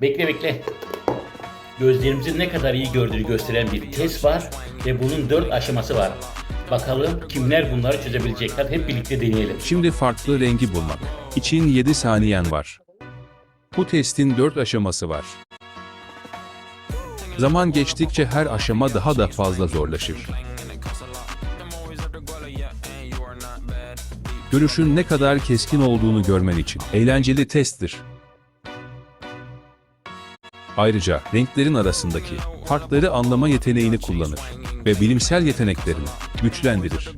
Bekle bekle. Gözlerimizin ne kadar iyi gördüğünü gösteren bir test var ve bunun 4 aşaması var. Bakalım kimler bunları çözebilecek. Hadi hep birlikte deneyelim. Şimdi farklı rengi bulmak için 7 saniyen var. Bu testin 4 aşaması var. Zaman geçtikçe her aşama daha da fazla zorlaşır. Görüşün ne kadar keskin olduğunu görmen için eğlenceli testtir. Ayrıca renklerin arasındaki farkları anlama yeteneğini kullanır ve bilimsel yeteneklerini güçlendirir.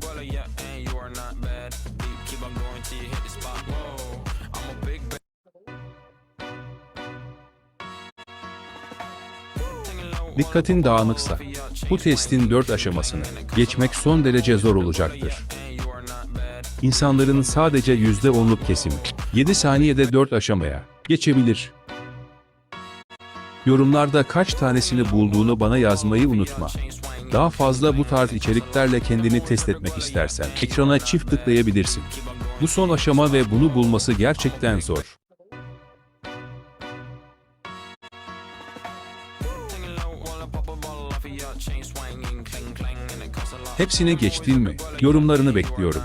Dikkatin dağınıksa, bu testin 4 aşamasını geçmek son derece zor olacaktır. İnsanların sadece %10'luk kesimi 7 saniyede 4 aşamaya geçebilir. Yorumlarda kaç tanesini bulduğunu bana yazmayı unutma. Daha fazla bu tarz içeriklerle kendini test etmek istersen ekrana çift tıklayabilirsin. Bu son aşama ve bunu bulması gerçekten zor. Hepsini geçtin mi? Yorumlarını bekliyorum.